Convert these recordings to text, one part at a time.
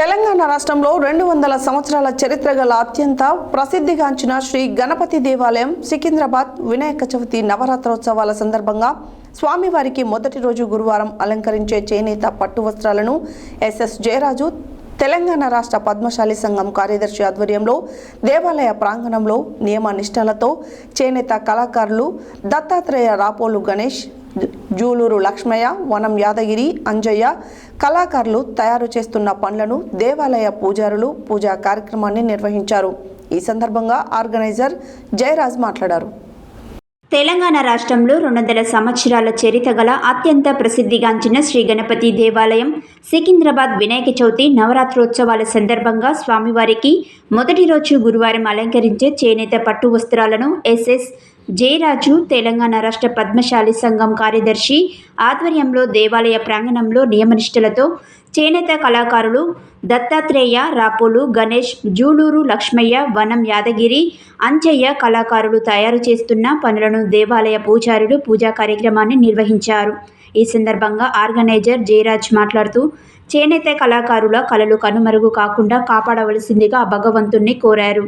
తెలంగాణ రాష్ట్రంలో రెండు వందల సంవత్సరాల చరిత్ర గల అత్యంత ప్రసిద్ధిగాంచిన శ్రీ గణపతి దేవాలయం సికింద్రాబాద్ వినాయక చవితి నవరాత్రోత్సవాల సందర్భంగా స్వామివారికి మొదటి రోజు గురువారం అలంకరించే చేనేత పట్టు వస్త్రాలను ఎస్ఎస్ జయరాజు తెలంగాణ రాష్ట్ర పద్మశాలి సంఘం కార్యదర్శి ఆధ్వర్యంలో దేవాలయ ప్రాంగణంలో నియమ నిష్టలతో చేనేత కళాకారులు దత్తాత్రేయ రాపోలు గణేష్ జూలూరు లక్ష్మయ్య వనం యాదగిరి అంజయ్య కళాకారులు తయారు చేస్తున్న పనులను దేవాలయ పూజారులు పూజా కార్యక్రమాన్ని నిర్వహించారు. ఈ సందర్భంగా ఆర్గనైజర్ జయరాజ్ మాట్లాడారు. తెలంగాణ రాష్ట్రంలో రెండు వందల సంవత్సరాల చరిత్ర గల అత్యంత ప్రసిద్ధిగాంచిన శ్రీ గణపతి దేవాలయం సికింద్రాబాద్ వినాయక చవితి నవరాత్రోత్సవాల సందర్భంగా స్వామివారికి మొదటి రోజు గురువారం అలంకరించే చేనేత పట్టు వస్త్రాలను ఎస్ఎస్ జయరాజు తెలంగాణ రాష్ట్ర పద్మశాలి సంఘం కార్యదర్శి ఆధ్వర్యంలో దేవాలయ ప్రాంగణంలో నియమనిష్టలతో చేనేత కళాకారులు దత్తాత్రేయ రాపోలు గణేష్ జూలూరు లక్ష్మయ్య వనం యాదగిరి అంచయ్య కళాకారులు తయారు చేస్తున్న పనులను దేవాలయ పూజారులు పూజా కార్యక్రమాన్ని నిర్వహించారు. ఈ సందర్భంగా ఆర్గనైజర్ జయరాజ్ మాట్లాడుతూ చేనేత కళాకారుల కళలు కనుమరుగు కాకుండా కాపాడవలసిందిగా భగవంతుణ్ణి కోరారు.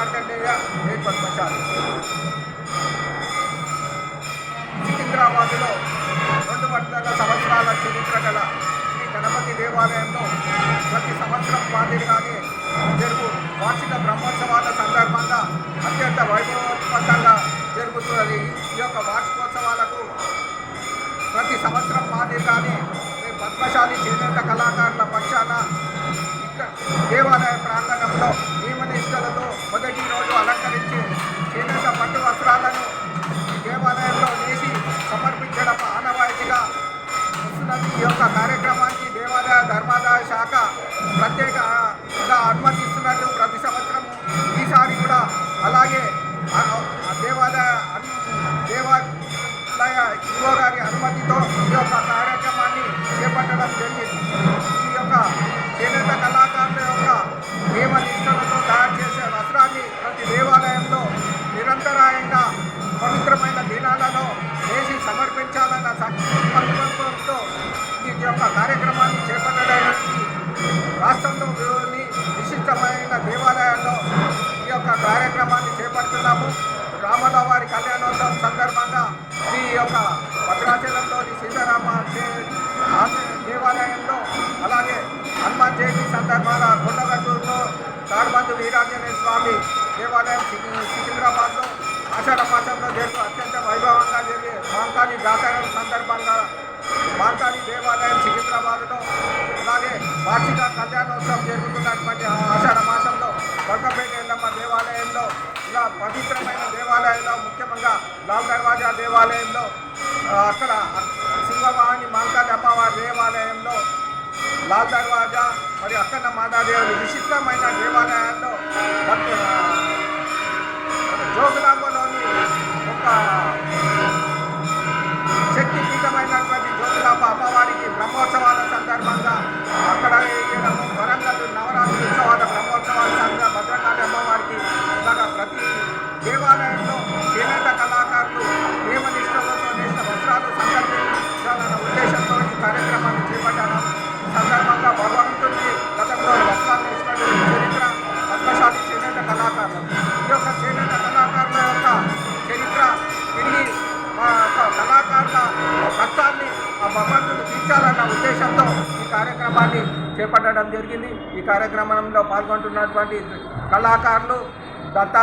మార్కండేయ జై పద్మశాలి సికింద్రాబాద్లో రెండు వందల సంవత్సరాల చరిత్ర గల శ్రీ గణపతి దేవాలయంలో ప్రతి సంవత్సరం మాదిరిగానే జరుగు వార్షిక బ్రహ్మోత్సవాల సందర్భంగా అత్యంత వైభవోత్పత్తంగా జరుగుతున్నది. ఈ యొక్క వార్షికోత్సవాలకు ప్రతి సంవత్సరం మాదిరిగానే పద్మశాలి చేనేత కళాకారుల పక్షాన ఇక్కడ దేవాలయ ప్రాంగణంలో నియమనిష్టలతో మొదటి రోజు అలంకరించి చేనేత పట్టు వస్త్రాలను దేవాలయంలో వేసి సమర్పించడం ఆనవాయితీగా వస్తున్నది. ఈ యొక్క కార్యక్రమానికి దేవాలయ ధర్మాదాయ శాఖ ప్రత్యేకంగా అనుమతిస్తున్నట్టు ప్రతి సంవత్సరం ఈసారి కూడా అలాగే ఆ దేవాలయ దేవాలయ గారి అనుమతితో ఈ యొక్క కార్యక్రమాన్ని చేపట్టడం జరిగింది. యొక్క కార్యక్రమాన్ని చేపట్టడానికి రాష్ట్రంలోని విశిష్టమైన దేవాలయాల్లో ఈ యొక్క కార్యక్రమాన్ని చేపడుతున్నాము. రామల వారి కళ్యాణోత్సవం సందర్భంగా ఈ యొక్క భద్రాచలంలోని సీతారామ దేవాలయంలో అలాగే హనుమాన్ జయంతి సందర్భంగా కొండగట్టూరులో తాడుబంధు వీరాంజనేయ స్వామి దేవాలయం సికింద్రాబాద్లో ఆషాఢ మాసంలో జరిగే అత్యంత వైభవంగా జరిగే మాంకాని జాతర సందర్భంగా మాంకాని దేవాలయం సికింద్రాబాద్లో అలాగే వార్షిక కళ్యాణోత్సవం జరుగుతున్నటువంటి ఆషాఢ మాసంలో బొక్కపేట ఎల్లమ్మ దేవాలయంలో ఇలా పవిత్రమైన దేవాలయంలో ముఖ్యంగా లాల్ దర్వాజా దేవాలయంలో అక్కడ సింహవాహిని మాంకాళి అమ్మవారి దేవాలయంలో లాల్ దర్వాజా మరియు అక్కన్న మాతాదేవుని విచిత్రమైన దేవాలయాలు భగవంతుడు తీర్చాలన్న ఉద్దేశంతో ఈ కార్యక్రమాన్ని చేపట్టడం జరిగింది. ఈ కార్యక్రమంలో పాల్గొంటున్నటువంటి కళాకారులు దత్తా